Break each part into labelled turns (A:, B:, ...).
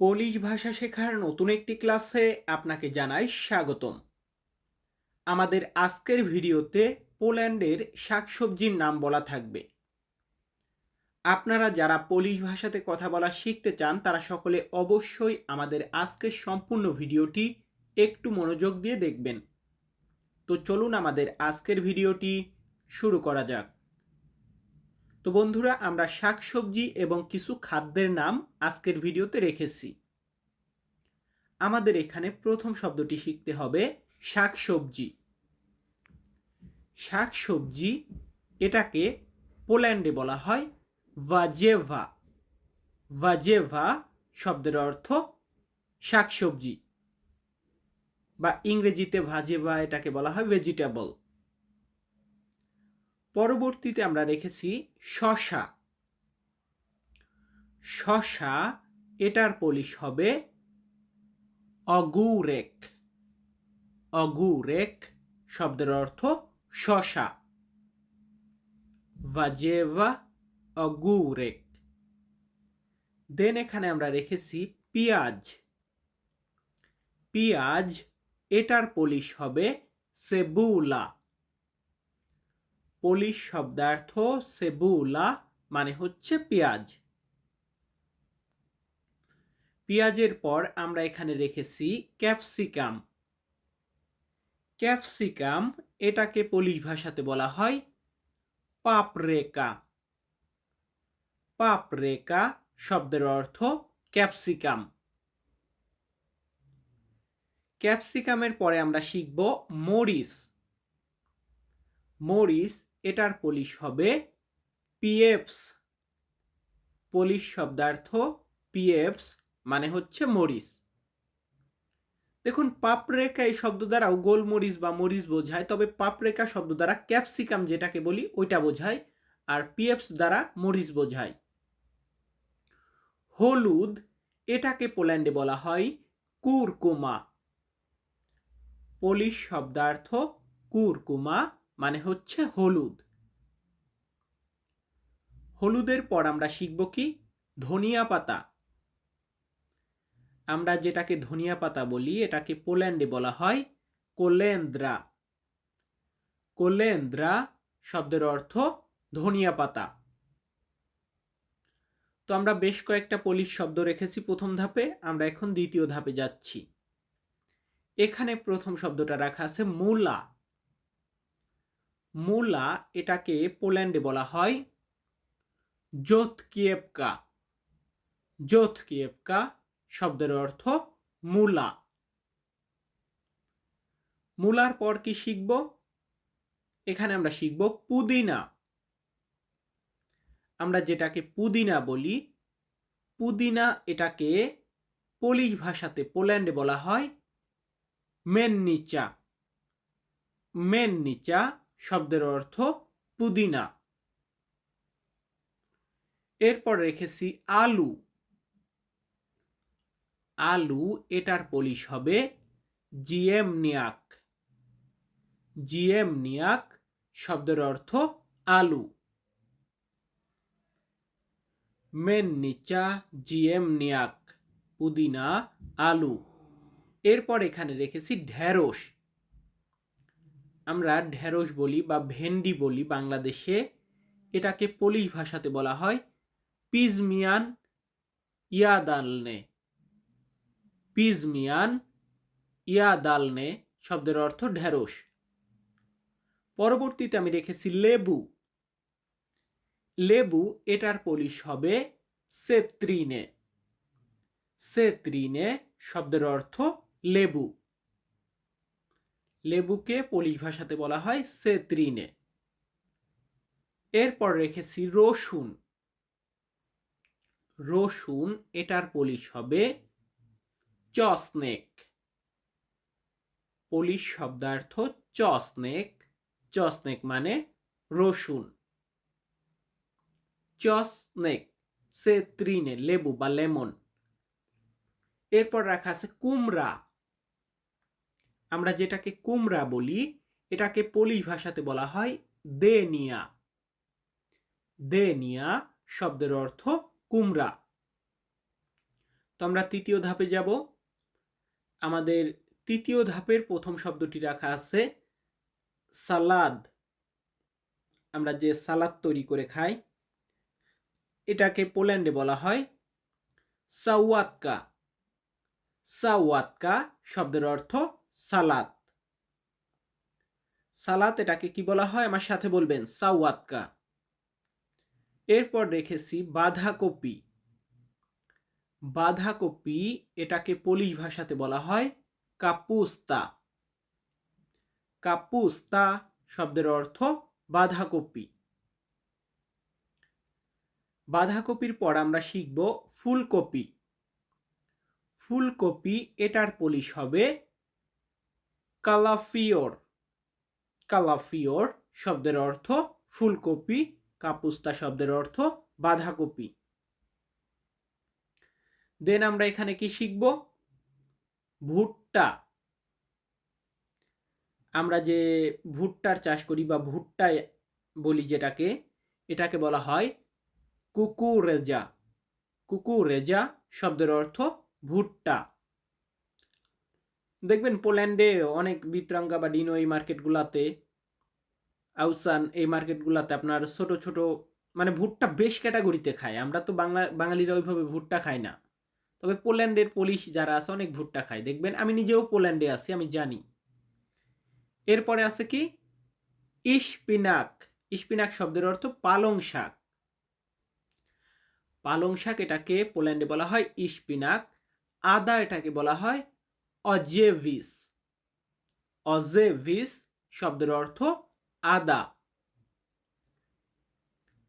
A: Polish ভাষা শেখার নতুন একটি ক্লাসে আপনাকে জানাই স্বাগতম। আমাদের আজকের ভিডিওতে পোল্যান্ডের শাকসবজির নাম বলা থাকবে। আপনারা যারা পোলিশ ভাষাতে কথা বলা শিখতে চান, তারা সকলে অবশ্যই আমাদের আজকের সম্পূর্ণ ভিডিওটি একটু মনোযোগ দিয়ে দেখবেন। তো চলুন আমাদের আজকের ভিডিওটি শুরু করা যাক। তো বন্ধুরা, আমরা শাকসবজি এবং কিছু খাদ্যের নাম আজকের ভিডিওতে রেখেছি। আমাদের এখানে প্রথম শব্দটি শিখতে হবে শাকসবজি। শাকসবজি এটাকে পোল্যান্ডে বলা হয় ভাজেভা। ভাজেভা শব্দের অর্থ শাকসবজি বা ইংরেজিতে ভাজেভা এটাকে বলা হয় ভেজিটেবল পরবর্তীতে আমরা রেখেছি শশা। শশা এটার পলিশ হবে অগুরেক। অগুরেক শব্দের অর্থ শশা। ভাজেভা অগুরেক। দেন এখানে আমরা রেখেছি পেঁয়াজ। পেঁয়াজ এটার পলিশ হবে সেবুলা। পোলিশ শব্দার্থ সেবুলা মানে হচ্ছে পেঁয়াজ। পেঁয়াজের পর আমরা এখানে রেখেছি ক্যাপসিকাম। ক্যাপসিকাম এটাকে পোলিশ ভাষাতে বলা হয় পাপরেকা। পাপরেকা শব্দের অর্থ ক্যাপসিকাম। ক্যাপসিকামের পরে আমরা শিখব মরিস মরিস এটার পলিশ হবে পিএফস। পলিশ শব্দার্থ পিএফস মানে হচ্ছে মরিচ। দেখুন পাপরেকা এই শব্দ দ্বারাও গোলমরিচ বা মরিচ বোঝায়, তবে পাপরেকা শব্দ দ্বারা ক্যাপসিকাম যেটাকে বলি, ওইটা বোঝায়, আর পিএফস দ্বারা মরিচ বোঝায়। হলুদ, এটাকে পোল্যান্ডে বলা হয় কুরকুমা। পোলিশ শব্দার্থ কুরকুমা। মানে হচ্ছে হলুদ। হলুদের পর আমরা শিখব কি? ধনিয়া পাতা। আমরা যেটাকে ধনিয়া পাতা বলি, এটাকে পোল্যান্ডে বলা হয় কোলেন্দ্রা। কোলেন্দ্রা শব্দের অর্থ ধনিয়া পাতা। তো আমরা বেশ কয়েকটা পলিশ শব্দ রেখেছি প্রথম ধাপে, আমরা এখন দ্বিতীয় ধাপে যাচ্ছি। এখানে প্রথম শব্দটা রাখা আছে মূলা। মূলা এটাকে পোল্যান্ডে বলা হয় জোথকিয়েপকা জোথকিয়েপকা শব্দের অর্থ মূলা। মূলার পর কি শিখব? এখানে আমরা শিখব পুদিনা। আমরা যেটাকে পুদিনা বলি, পুদিনা এটাকে পোলিশ ভাষাতে পোল্যান্ডে বলা হয় মেননিচা। মেননিচা শব্দের অর্থ পুদিনা। এরপর রেখেছি আলু। আলু এটার পলিশ হবে জিএম নিয়াক। জিএম নিয়াক শব্দের অর্থ আলু। মেন নিচা জিএম নিয়াক, পুদিনা, আলু। এরপর এখানে রেখেছি ঢেঁড়স। আমরা ঢেঁড়স বলি বা ভেন্ডি বলি বাংলাদেশে, এটাকে পোলিশ ভাষাতে বলা হয় পিজমিয়ান ইয়াদালনে। পিজমিয়ান ইয়াদালনে শব্দের অর্থ ঢেঁড়স। পরবর্তীতে আমি রেখেছি লেবু। লেবু এটার পলিশ হবে সেত্রিনে। সেত্রিনে শব্দের অর্থ লেবু। লেবুকে পোলিশ ভাষাতে বলা হয় সেত্রিনে এরপর রেখেছি রসুন। রসুন, এটার পলিশ হবে চসনেক। পলিশ শব্দার্থ চসনেক। চসনেক মানে রসুন। চসনেক সে ত্রিনে লেবু বা লেমন। এরপর রাখা আছে কুমড়া। আমরা যেটাকে কুমড়া বলি, এটাকে পলিশ ভাষাতে বলা হয় দেনিয়া। দেনিয়া শব্দের অর্থ কুমড়া। তো আমরা তৃতীয় ধাপে যাব। আমাদের তৃতীয় ধাপের প্রথম শব্দটি রাখা আছে, সালাদ। আমরা যে সালাদ তৈরি করে খাই, এটাকে পোল্যান্ডে বলা হয় সাওয়াতকা। সাওয়াতকা শব্দের অর্থ সালাদ সালাত এটাকে কি বলা হয়? আমার সাথে বলবেন, সাওয়াতকা। এরপর রেখেছি বাঁধাকপি। বাঁধাকপি এটাকে পোলিশ ভাষাতে বলা হয় কাপুস্তা। কাপুস্তা শব্দের অর্থ বাঁধাকপি। বাঁধাকপির পর আমরা শিখব ফুলকপি। ফুলকপি এটার পলিশ হবে কালাফিওর। কালাফিওর শব্দের অর্থ ফুলকপি, কাপুস্তা শব্দের অর্থ বাঁধাকপি। দেন আমরা এখানে কি শিখব? ভুট্টা। আমরা যে ভুট্টার চাষ করি বা ভুট্টা বলি যেটাকে, এটাকে বলা হয় কুকুরেজা। কুকুরেজা শব্দের অর্থ ভুট্টা। দেখবেন পোল্যান্ডে অনেক বিত্রাঙ্গা বা ডিনো এই মার্কেটগুলাতে, আউসান এই মার্কেটগুলাতে আপনার ছোট ছোট মানে ভুট্টা বেশ ক্যাটাগরিতে খায়। আমরা তো বাংলা, বাঙালিরা ওইভাবে ভুট্টা খাই না। তবে পোল্যান্ডের পুলিশ যারা আছে অনেক ভুট্টা খায়। দেখবেন আমি নিজেও পোল্যান্ডে আছি, আমি জানি। এরপরে আছে কি? ইস্পিনাক ইস্পিনাক শব্দের অর্থ পালং শাক। পালং শাক এটাকে পোল্যান্ডে বলা হয় ইস্পিনাক আদা এটাকে বলা হয় অজেভিস। অজেভিস শব্দের অর্থ আদা।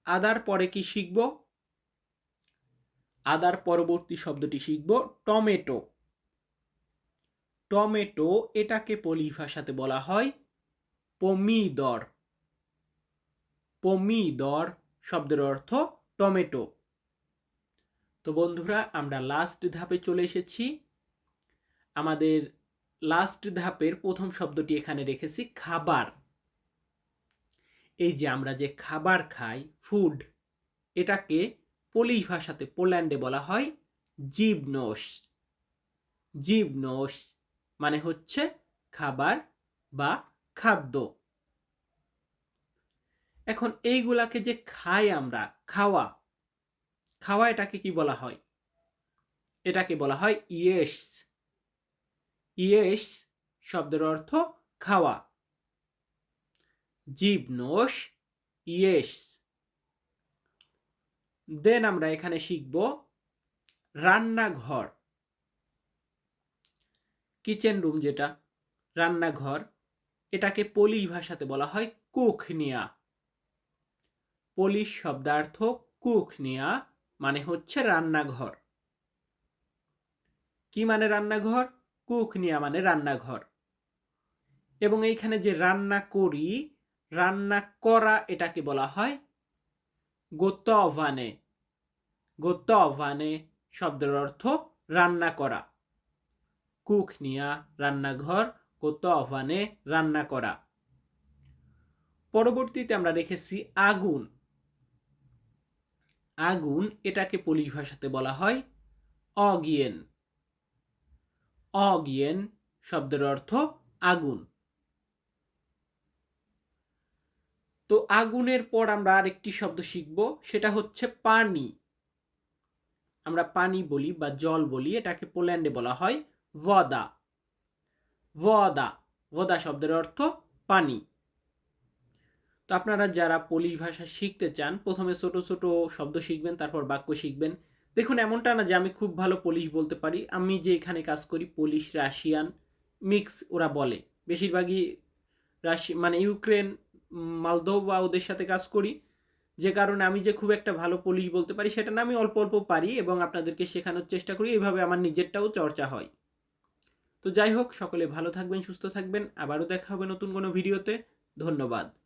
A: আদার পরে কি শিখব? আদার পরবর্তী শব্দটি শিখব টমেটো। টমেটো এটাকে পলি ভাষাতে বলা হয় পমিদর। পমিদর শব্দের অর্থ টমেটো। তো বন্ধুরা, আমরা লাস্ট ধাপে চলে এসেছি। আমাদের লাস্ট ধাপের প্রথম শব্দটি এখানে রেখেছি, খাবার। এই যে আমরা যে খাবার খাই ফুড এটাকে পোলিশ ভাষাতে পোল্যান্ডে বলা হয় জিবনোস। জিবনোস মানে হচ্ছে খাবার বা খাদ্য। এখন এইগুলাকে যে খাই আমরা, খাওয়া খাওয়া এটাকে কি বলা হয়? এটাকে বলা হয় ইয়েস। ইয়েস শব্দের অর্থ খাওয়া। জীবনোস ইয়েস দেন আমরা এখানে শিখব রান্নাঘর। কিচেন রুম যেটা, রান্নাঘর, এটাকে পলিশ ভাষাতে বলা হয় কুখনিয়া পলিশ শব্দার্থ কুখনিয়া মানে হচ্ছে রান্নাঘর। কি মানে রান্নাঘর? কুখনিয়া মানে রান্নাঘর। এবং এইখানে যে রান্না করি, রান্না করা এটাকে বলা হয় গোতভানে গোতভানে শব্দের অর্থ রান্না করা। কুখনিয়া রান্নাঘর গোতভানে রান্না করা। পরবর্তীতে আমরা রেখেছি আগুন। আগুন এটাকে পলিশ ভাষাতে বলা হয় অগিয়েন। অগিয়েন শব্দের অর্থ আগুন। তো আগুনের পর আমরা আরেকটি শব্দ শিখব, সেটা হচ্ছে পানি। আমরা পানি বলি বা জল বলি, এটাকে পোল্যান্ডে বলা হয় ভদা ভদা ভদা শব্দের অর্থ পানি। তো আপনারা যারা পোলিশ ভাষা শিখতে চান, প্রথমে ছোট ছোট শব্দ শিখবেন, তারপর বাক্য শিখবেন। দেখুন, এমনটা না যে আমি খুব ভালো পোলিশ বলতে পারি। আমি যে এখানে কাজ করি পোলিশ রাশিয়ান মিক্স ওরা বলে। বেশিরভাগই রাশি মানে ইউক্রেন মালদোভা ওদের সাথে কাজ করি। যে কারণে আমি যে খুব একটা ভালো পুলিশ বলতে পারি, সেটা না আমি অল্প অল্প পারি এবং আপনাদেরকে শেখানোর চেষ্টা করি। এইভাবে আমার নিজেরটাও চর্চা হয়। তো যাই হোক, সকলে ভালো থাকবেন, সুস্থ থাকবেন। আবারও দেখা হবে নতুন কোনো ভিডিওতে ধন্যবাদ।